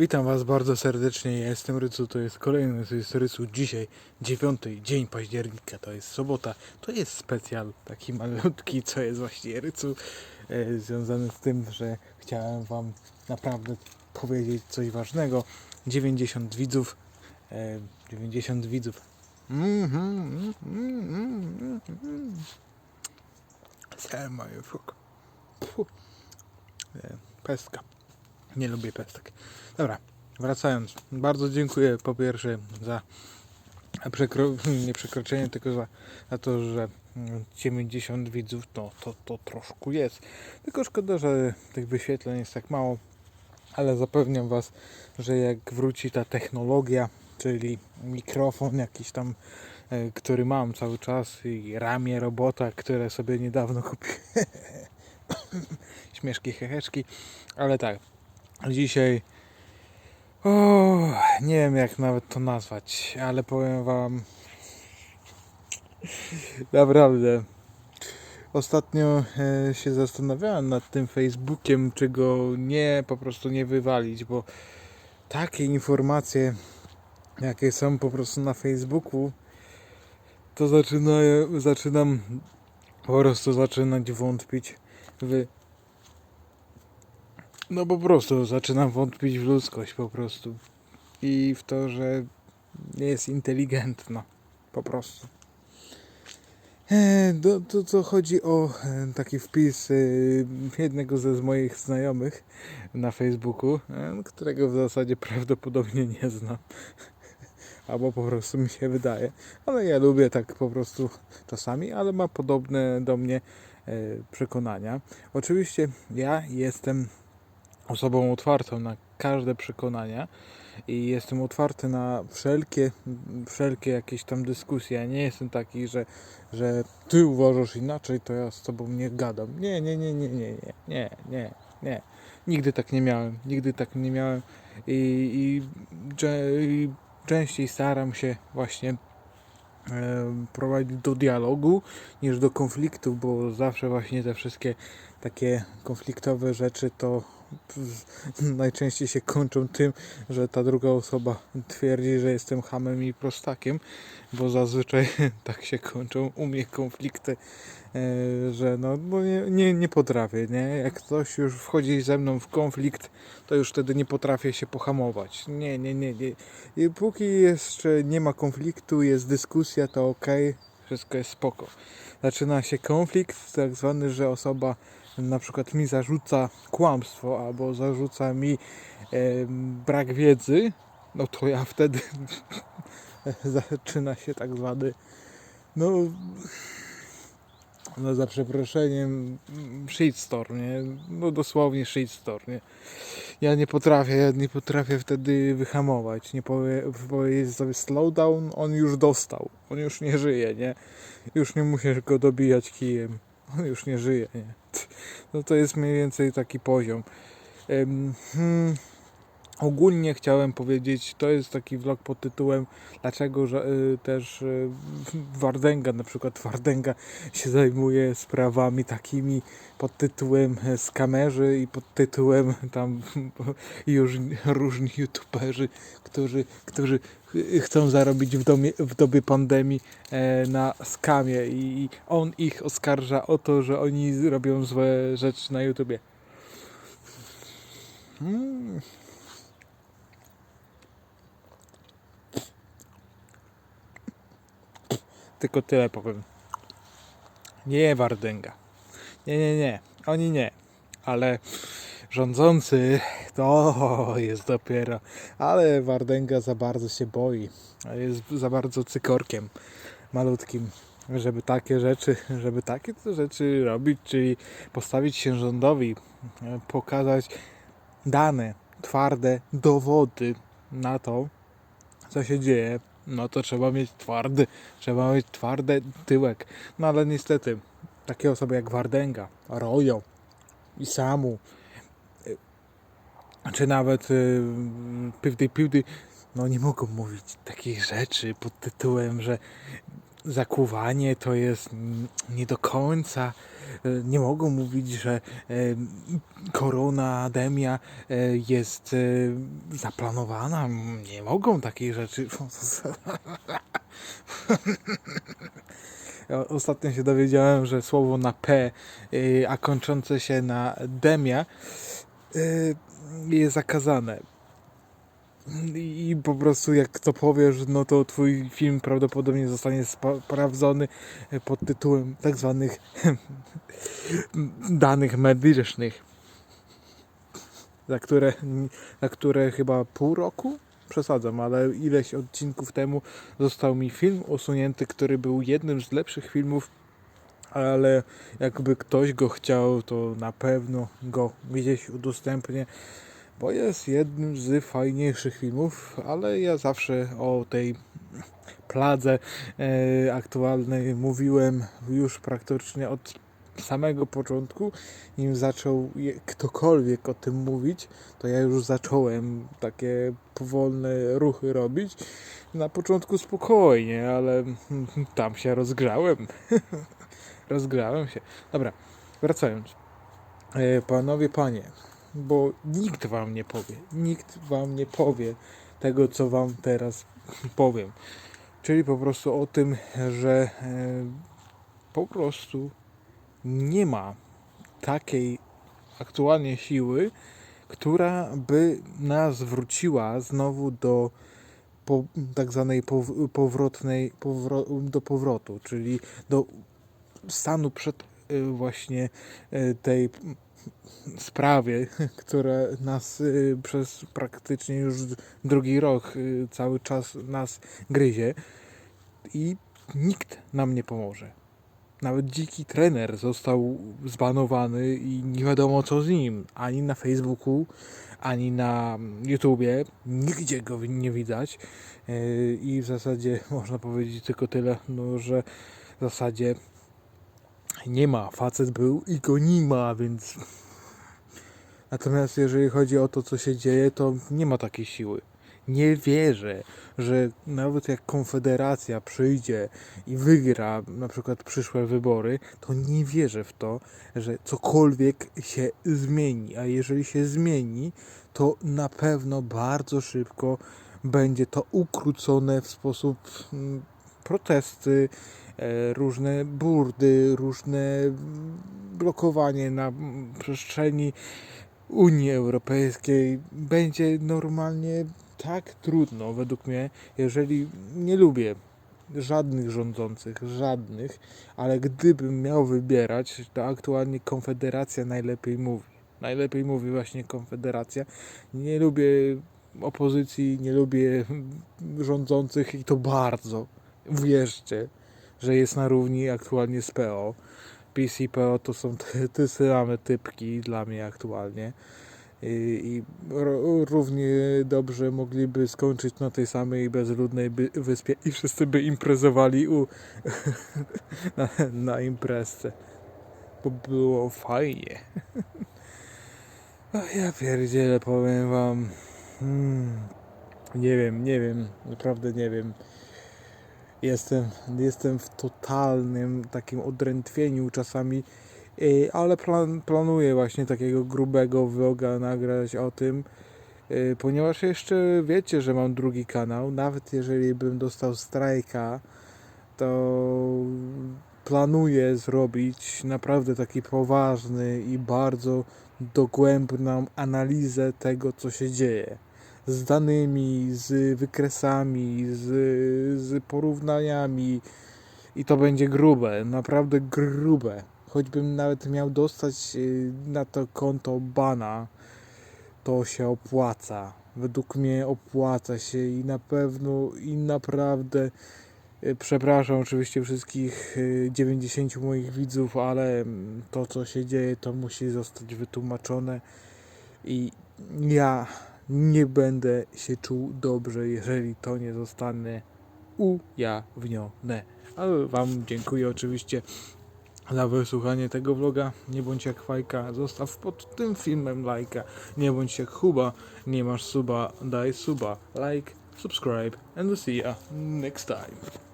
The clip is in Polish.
Witam Was bardzo serdecznie, ja jestem Rycu, to jest kolejny, to jest Rycu dzisiaj, dziewiąty dzień października, to jest sobota, to jest specjal taki malutki, co jest właśnie Rycu, e, związany z tym, że chciałem Wam naprawdę powiedzieć coś ważnego, 90 widzów, e, 90 widzów, Mhm, mhm, mhm, mhm. Selma, fuck. Fu. E, Pestka. Nie lubię pestek. Dobra, wracając. Bardzo dziękuję po pierwsze za przekro... nie przekroczenie, tylko za, za to, że mm, 90 widzów to, to, to troszkę jest. Tylko szkoda, że tych wyświetleń jest tak mało, ale zapewniam Was, że jak wróci ta technologia, czyli mikrofon jakiś tam, e, który mam cały czas i ramię robota, które sobie niedawno kupiłem. Śmieszki, heheszki, ale tak, Dzisiaj. O, nie wiem jak nawet to nazwać, ale powiem wam. Naprawdę. Ostatnio e, się zastanawiałem nad tym Facebookiem, czy go nie po prostu nie wywalić, bo takie informacje, jakie są po prostu na Facebooku, to zaczyna, zaczynam po prostu zaczynać wątpić w no po prostu zaczynam wątpić w ludzkość po prostu. I w to, że jest inteligentna. Po prostu. E, To, to, to chodzi o e, taki wpis e, jednego ze z moich znajomych na Facebooku, e, którego w zasadzie prawdopodobnie nie znam. Albo po prostu mi się wydaje. Ale ja lubię tak po prostu czasami, ale ma podobne do mnie przekonania. Oczywiście ja jestem osobą otwartą na każde przekonania i jestem otwarty na wszelkie, wszelkie jakieś tam dyskusje. Ja nie jestem taki, że, że ty uważasz inaczej, to ja z tobą nie gadam. Nie, nie, nie, nie, nie, nie, nie, nie, nie. Nigdy tak nie miałem, nigdy tak nie miałem i, i, i częściej staram się właśnie prowadzić do dialogu niż do konfliktu, bo zawsze właśnie te wszystkie takie konfliktowe rzeczy to najczęściej się kończą tym, że ta druga osoba twierdzi, że jestem hamem i prostakiem, bo zazwyczaj tak się kończą u mnie konflikty, e, że no, no nie, nie, nie potrafię, nie? Jak ktoś już wchodzi ze mną w konflikt, to już wtedy nie potrafię się pohamować. Nie, nie, nie, nie. I póki jeszcze nie ma konfliktu, jest dyskusja, to ok, wszystko jest spoko. Zaczyna się konflikt, tak zwany, że osoba na przykład mi zarzuca kłamstwo albo zarzuca mi em, brak wiedzy, no to ja wtedy zaczyna się tak zwany no no za przeproszeniem shitstorm, nie? No dosłownie shitstorm, nie? Ja nie potrafię, ja nie potrafię wtedy wyhamować, nie powie, powiedzieć sobie slow down, on już dostał, on już nie żyje, nie? Już nie musisz go dobijać kijem, on już nie żyje, nie? No to jest mniej więcej taki poziom. Hmm, ogólnie chciałem powiedzieć, to jest taki vlog pod tytułem dlaczego że, y, też y, Wardęga, na przykład Wardęga się zajmuje sprawami takimi pod tytułem e, skamerzy i pod tytułem tam już różni youtuberzy, którzy, którzy ch- chcą zarobić w, domie, w dobie pandemii e, na skamie i on ich oskarża o to, że oni robią złe rzeczy na YouTubie. Hmm. Tylko tyle powiem. Nie Wardęga. Nie, nie, nie. Oni nie. Ale rządzący to jest dopiero. Ale Wardęga za bardzo się boi. Jest za bardzo cykorkiem malutkim, żeby takie rzeczy, żeby takie rzeczy robić, czyli postawić się rządowi, e, pokazać dane, twarde dowody na to, co się dzieje, no to trzeba mieć twardy, trzeba mieć twardy tyłek. No ale niestety, takie osoby jak Wardęga, Rojo i Samu, y, czy nawet y, Piwdy, no nie mogą mówić takich rzeczy pod tytułem, że zakuwanie to jest nie do końca. e, Nie mogą mówić, że e, koronademia e, jest zaplanowana. Nie mogą takiej rzeczy. Ostatnio się dowiedziałem, że słowo na P, a kończące się na demia, jest zakazane. I po prostu jak to powiesz, no to twój film prawdopodobnie zostanie sprawdzony pod tytułem tak zwanych danych medycznych, za które, za które chyba pół roku? Przesadzam, ale ileś odcinków temu został mi film usunięty, który był jednym z lepszych filmów, ale jakby ktoś go chciał, to na pewno go gdzieś udostępnię, bo jest jednym z fajniejszych filmów, ale ja zawsze o tej pladze e, aktualnej mówiłem już praktycznie od samego początku, nim zaczął ktokolwiek o tym mówić, to ja już zacząłem takie powolne ruchy robić. Na początku spokojnie, ale tam się rozgrzałem. rozgrzałem się. Dobra, wracając. E, Panowie, panie, bo nikt wam nie powie, nikt wam nie powie tego, co wam teraz powiem. Czyli po prostu o tym, że e, po prostu nie ma takiej aktualnie siły, która by nas wróciła znowu do po, tak zwanej pow, powrotnej, powro, do powrotu, czyli do stanu przed y, właśnie y, tej sprawie, która nas y, przez praktycznie już drugi rok y, cały czas nas gryzie i nikt nam nie pomoże. Nawet dziki trener został zbanowany i nie wiadomo co z nim. Ani na Facebooku, ani na YouTubie. Nigdzie go nie widać. Yy, I w zasadzie można powiedzieć tylko tyle, no, że w zasadzie nie ma. Facet był i go nie ma, więc. Natomiast jeżeli chodzi o to, co się dzieje, to nie ma takiej siły. Nie wierzę, że nawet jak Konfederacja przyjdzie i wygra na przykład przyszłe wybory, to nie wierzę w to, że cokolwiek się zmieni. A jeżeli się zmieni, to na pewno bardzo szybko będzie to ukrócone w sposób mm, protesty, e, różne burdy, różne blokowanie na przestrzeni Unii Europejskiej. Będzie normalnie tak trudno według mnie, jeżeli nie lubię żadnych rządzących, żadnych, ale gdybym miał wybierać, to aktualnie Konfederacja najlepiej mówi. Najlepiej mówi właśnie Konfederacja. Nie lubię opozycji, nie lubię rządzących i to bardzo. Wierzcie, że jest na równi aktualnie z PO. PiS i PO to są te, te same typki dla mnie aktualnie i, i równie dobrze mogliby skończyć na tej samej bezludnej wyspie i wszyscy by imprezowali u, na, na imprezce. Bo było fajnie. O, ja pierdzielę, powiem wam. Hmm, nie wiem, nie wiem, naprawdę nie wiem. Jestem, jestem w totalnym takim odrętwieniu czasami, yy, ale plan, planuję właśnie takiego grubego vloga nagrać o tym, yy, ponieważ jeszcze wiecie, że mam drugi kanał, nawet jeżeli bym dostał strajka, to planuję zrobić naprawdę taki poważny i bardzo dogłębną analizę tego, co się dzieje z danymi, z wykresami, z, z porównaniami i to będzie grube, naprawdę grube. Choćbym nawet miał dostać y, na to konto bana, to się opłaca. Według mnie opłaca się i na pewno i naprawdę y, przepraszam oczywiście wszystkich y, 90 moich widzów, ale to co się dzieje to musi zostać wytłumaczone i ja nie będę się czuł dobrze, jeżeli to nie zostanie ujawnione. Ale Wam dziękuję oczywiście za wysłuchanie tego vloga. Nie bądź jak fajka, zostaw pod tym filmem lajka. Nie bądź jak chuba, nie masz suba, daj suba. Like, subscribe and see ya next time.